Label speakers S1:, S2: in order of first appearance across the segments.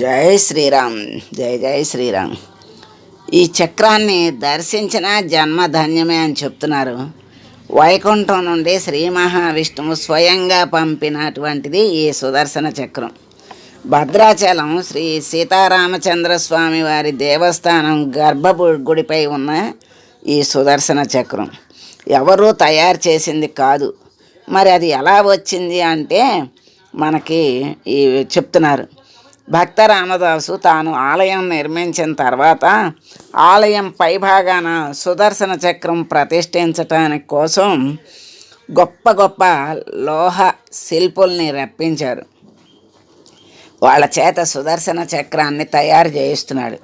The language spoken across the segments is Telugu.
S1: జై శ్రీరామ్ జై జై శ్రీరామ్. ఈ చక్రాన్ని దర్శించిన జన్మ ధన్యమే అని చెప్తున్నారు. వైకుంఠం నుండి శ్రీ మహావిష్ణువు స్వయంగా పంపినటువంటిది ఈ సుదర్శన చక్రం. భద్రాచలం శ్రీ సీతారామచంద్ర స్వామి వారి దేవస్థానం గర్భ గుడిపై ఉన్న ఈ సుదర్శన చక్రం. ఎవరూ తయారు చేసింది కాదు. మరి అది ఎలా వచ్చింది అంటే మనకి ఈ చెప్తున్నారు. భక్త రామదాసు తాను ఆలయం నిర్మించిన తర్వాత ఆలయం పైభాగాన సుదర్శన చక్రం ప్రతిష్ఠించటానికి కోసం గొప్ప గొప్ప లోహ శిల్పుల్ని రప్పించారు. వాళ్ళ చేత సుదర్శన చక్రాన్ని తయారు చేయిస్తున్నాడు.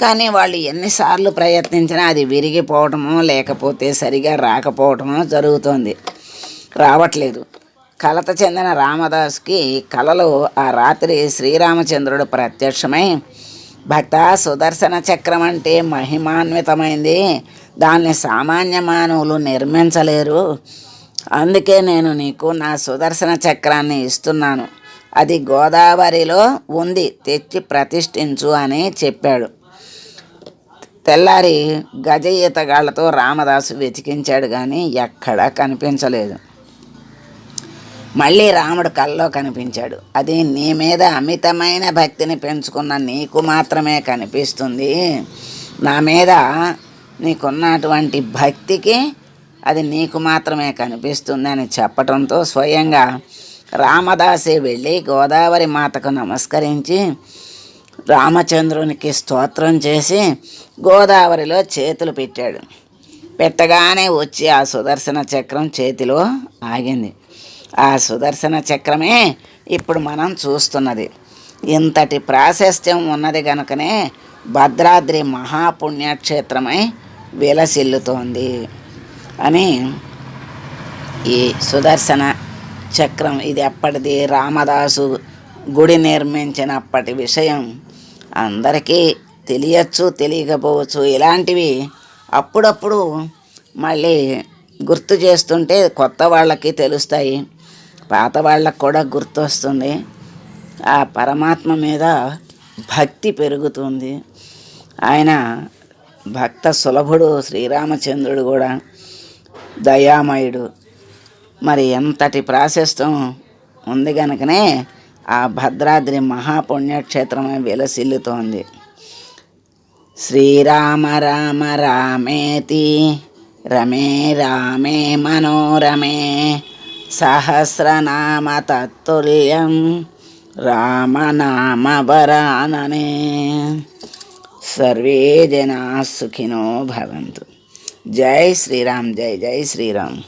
S1: కానీ వాళ్ళు ఎన్నిసార్లు ప్రయత్నించినా అది విరిగిపోవటమో లేకపోతే సరిగా రాకపోవటమో జరుగుతోంది. రావట్లేదు. కలత చెందిన రామదాస్కి కలలో ఆ రాత్రి శ్రీరామచంద్రుడు ప్రత్యక్షమై భక్త సుదర్శన చక్రం అంటే మహిమాన్వితమైంది. దాన్ని సామాన్య మానవులు నిర్మించలేరు. అందుకే నేను నీకు నా సుదర్శన చక్రాన్ని ఇస్తున్నాను. అది గోదావరిలో ఉంది. తెచ్చి ప్రతిష్ఠించు అని చెప్పాడు. తెల్లారి గజ ఈతగాళ్ళతో రామదాసు వెతికించాడు కానీ ఎక్కడా కనిపించలేదు. మళ్ళీ రాముడు కల్లో కనిపించాడు. అది నీ మీద అమితమైన భక్తిని పెంచుకున్న నీకు మాత్రమే కనిపిస్తుంది. నా మీద నీకున్నటువంటి భక్తికి అది నీకు మాత్రమే కనిపిస్తుంది అని చెప్పటంతో స్వయంగా రామదాసే వెళ్ళి గోదావరి మాతకు నమస్కరించి రామచంద్రునికి స్తోత్రం చేసి గోదావరిలో చేతులు పెట్టాడు. పెట్టగానే వచ్చి ఆ సుదర్శన చక్రం చేతిలో ఆగింది. ఆ సుదర్శన చక్రమే ఇప్పుడు మనం చూస్తున్నది. ఇంతటి ప్రాశస్త్యం ఉన్నది కనుకనే భద్రాద్రి మహాపుణ్యక్షేత్రమై విలసిల్లుతోంది అని ఈ సుదర్శన చక్రం ఇది ఎప్పటిది రామదాసు గుడి నిర్మించినప్పటి విషయం. అందరికీ తెలియచ్చు తెలియకపోవచ్చు ఇలాంటివి అప్పుడప్పుడు మళ్ళీ గుర్తు చేస్తుంటే కొత్త వాళ్ళకి తెలుస్తాయి. పాత వాళ్ళకు కూడా గుర్తొస్తుంది. ఆ పరమాత్మ మీద భక్తి పెరుగుతుంది. ఆయన భక్త సులభుడు శ్రీరామచంద్రుడు కూడా దయామయుడు. మరి ఎంతటి ప్రాశస్తం ఉంది కనుకనే ఆ భద్రాద్రి మహాపుణ్యక్షేత్రమే విలసిల్లుతోంది. శ్రీరామ రామ రామేతి రమే రామే మనోరమే సహస్రనామ తత్తుల్యం రామనామ సర్వే జనా సుఖినో భవంతు. జై శ్రీరామ్ జై జై శ్రీరామ్.